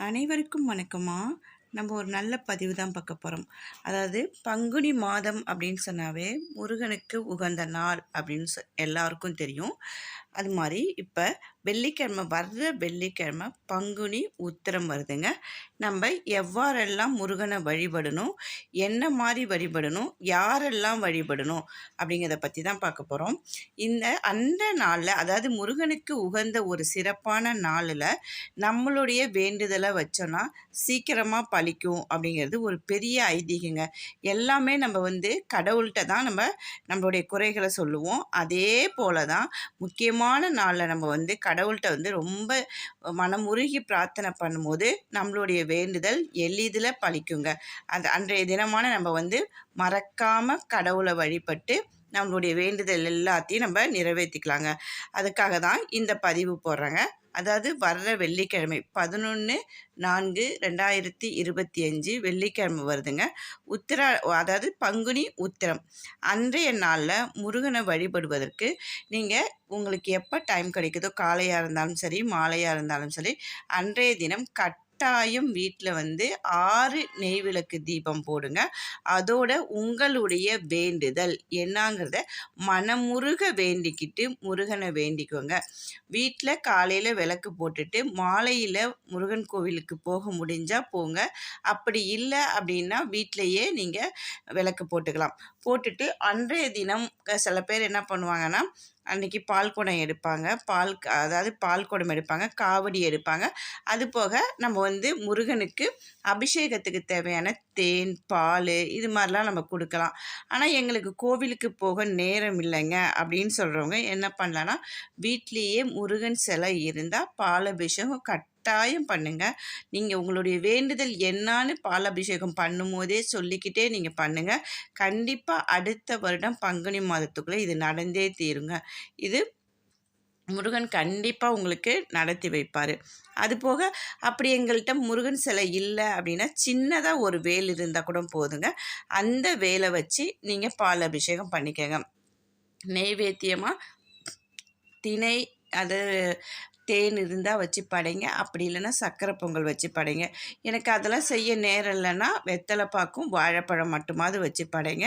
அனைவருக்கும் வணக்கமா நம்ம ஒரு நல்ல பதிவு தான் பார்க்க போகிறோம் அதாவது பங்குனி மாதம் அப்படின்னு சொன்னாவே முருகனுக்கு உகந்த நாள் அப்படின்னு சொ எல்லாருக்கும் தெரியும். அது மாதிரி இப்போ வெள்ளிக்கிழமை வர்ற வெள்ளிக்கிழமை பங்குனி உத்திரம் வருதுங்க. நம்ம எவ்வாறெல்லாம் முருகனை வழிபடணும் என்ன மாதிரி வழிபடணும் யாரெல்லாம் வழிபடணும் அப்படிங்கிறத பற்றி தான் பார்க்க போகிறோம் இந்த அந்த நாளில் அதாவது முருகனுக்கு உகந்த ஒரு சிறப்பான நாளில் நம்மளுடைய வேண்டுதலை வச்சோன்னா சீக்கிரமாக பழிக்கும் அப்படிங்கிறது ஒரு பெரிய ஐதீகங்க. எல்லாமே நம்ம வந்து கடவுள்கிட்ட தான் நம்ம நம்மளுடைய குறைகளை சொல்லுவோம். அதே போல தான் முக்கியமான நாளில் நம்ம வந்து கடவுள்கிட்ட வந்து ரொம்ப மனமுருகி பிரார்த்தனை பண்ணும்போது நம்மளுடைய வேண்டுதல் எளிதில் பழிக்குங்க. அந்த அன்றைய தினமான நம்ம வந்து மறக்காமல் கடவுளை வழிபட்டு நம்மளுடைய வேண்டுதல் எல்லாத்தையும் நம்ம நிறைவேற்றிக்கலாங்க அதுக்காக தான் இந்த பதிவு போடுறேங்க. அதாவது வர்ற வெள்ளிக்கிழமை பதினொன்று நான்கு ரெண்டாயிரத்தி இருபத்தி அஞ்சு வெள்ளிக்கிழமை வருதுங்க. உத்திரா அதாவது பங்குனி உத்திரம். அன்றைய நாளில் முருகனை வழிபடுவதற்கு நீங்கள் உங்களுக்கு எப்போ டைம் கிடைக்குதோ காலையாக இருந்தாலும் சரி மாலையாக இருந்தாலும் சரி அன்றைய தினம் கட் கட்டாயம் வீட்டில் வந்து ஆறு நெய் விளக்கு தீபம் போடுங்க. அதோட உங்களுடைய வேண்டுதல் என்னங்கிறத மனமுருக வேண்டிக்கிட்டு முருகனை வேண்டிக்கோங்க. வீட்டில் காலையில் விளக்கு போட்டுட்டு மாலையில் முருகன் கோவிலுக்கு போக முடிஞ்சால் போங்க. அப்படி இல்லை அப்படின்னா வீட்டிலையே நீங்கள் விளக்கு போட்டுக்கலாம். போட்டுட்டு அன்றைய தினம் சில பேர் என்ன பண்ணுவாங்கன்னா அன்றைக்கி பால் குடம் எடுப்பாங்க. பால் அதாவது பால் குடம் எடுப்பாங்க காவடி எடுப்பாங்க. அது போக நம்ம வந்து முருகனுக்கு அபிஷேகத்துக்கு தேவையான தேன் பால் இது மாதிரிலாம் நம்ம கொடுக்கலாம். ஆனால் எங்களுக்கு கோவிலுக்கு போக நேரம் இல்லைங்க அப்படின்னு சொல்கிறவங்க என்ன பண்ணலான்னா வீட்லேயே முருகன் சிலை இருந்தால் பால் அபிஷேகம் கட் கட்டாயம் பண்ணுங்கள் நீங்கள் உங்களுடைய வேண்டுதல் என்னான்னு பாலாபிஷேகம் பண்ணும்போதே சொல்லிக்கிட்டே நீங்கள் பண்ணுங்கள் கண்டிப்பாக அடுத்த வருடம் பங்குனி மாதத்துக்குள்ளே இது நடந்தே தீருங்க. இது முருகன் கண்டிப்பாக உங்களுக்கு நடத்தி வைப்பார். அதுபோக அப்படி எங்கள்கிட்ட முருகன் சிலை இல்லை அப்படின்னா சின்னதாக ஒரு வேல் இருந்தால் கூட போதுங்க. அந்த வேலை வச்சு நீங்கள் பால் அபிஷேகம் பண்ணிக்கங்க. நெய்வேத்தியமாக திணை அது தேன் இருந்தால் வச்சு படைங்க. அப்படி இல்லைன்னா சர்க்கரை பொங்கல் வச்சு படைங்க. எனக்கு அதெல்லாம் செய்ய நேரம் இல்லைன்னா வெத்தலை பாக்கும் வாழைப்பழம் மட்டுமாவது வச்சு படைங்க.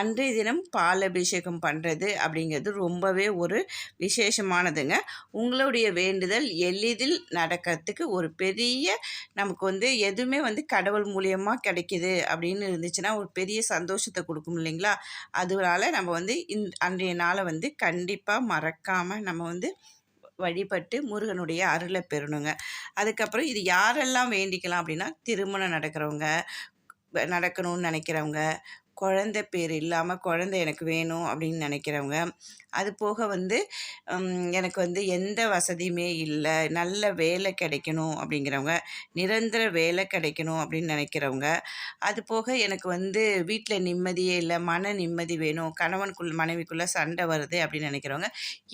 அன்றைய தினம் பால் அபிஷேகம் பண்ணுறது அப்படிங்கிறது ரொம்பவே ஒரு விசேஷமானதுங்க. உங்களுடைய வேண்டுதல் எளிதில் நடக்கிறதுக்கு ஒரு பெரிய நமக்கு வந்து எதுவுமே வந்து கடவுள் மூலியமாக கிடைக்கிது அப்படின்னு இருந்துச்சுன்னா ஒரு பெரிய சந்தோஷத்தை கொடுக்கும் இல்லைங்களா? அதனால நம்ம வந்து இந் அன்றைய நாளை வந்து கண்டிப்பாக மறக்காமல் நம்ம வந்து வழிபட்டு முருகனுடைய அருளை பெறணுங்க. அதுக்கப்புறம் இது யாரெல்லாம் வேண்டிக்கலாம் அப்படின்னா திருமணம் நடக்கிறவங்க நடக்கணும்னு நினைக்கிறவங்க குழந்த பேர் இல்லாமல் குழந்த எனக்கு வேணும் அப்படின்னு நினைக்கிறவங்க அது போக வந்து எனக்கு வந்து எந்த வசதியுமே இல்லை நல்ல வேலை கிடைக்கணும் அப்படிங்கிறவங்க நிரந்தர வேலை கிடைக்கணும் அப்படின்னு நினைக்கிறவங்க அது போக எனக்கு வந்து வீட்டில் நிம்மதியே இல்லை மன நிம்மதி வேணும் கணவனுக்குள் மனைவிக்குள்ளே சண்டை வருது அப்படின்னு நினைக்கிறவங்க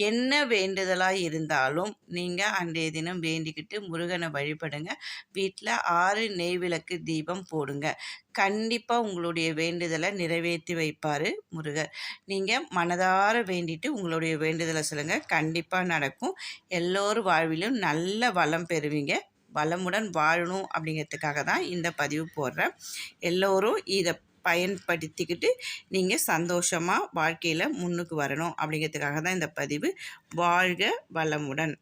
என்ன வேண்டுதலாக இருந்தாலும் நீங்கள் அன்றைய தினம் வேண்டிக்கிட்டு முருகனை வழிபடுங்க. வீட்டில் ஆறு நெய்விளக்கு தீபம் போடுங்க. கண்டிப்பாக உங்களுடைய வேண்டுதலை நிறைவேற்றி வைப்பார் முருகர். நீங்கள் மனதார வேண்டிட்டு உங்களுடைய வேண்டுதலை சொல்லுங்கள் கண்டிப்பாக நடக்கும். எல்லோரும் வாழ்விலும் நல்ல வளம் பெறுவீங்க. வளமுடன் வாழணும் அப்படிங்கிறதுக்காக தான் இந்த பதிவு போடுறேன். எல்லோரும் இதை பயன்படுத்திக்கிட்டு நீங்கள் சந்தோஷமாக வாழ்க்கையில் முன்னுக்கு வரணும் அப்படிங்கிறதுக்காக தான் இந்த பதிவு. வாழ்க வளமுடன்.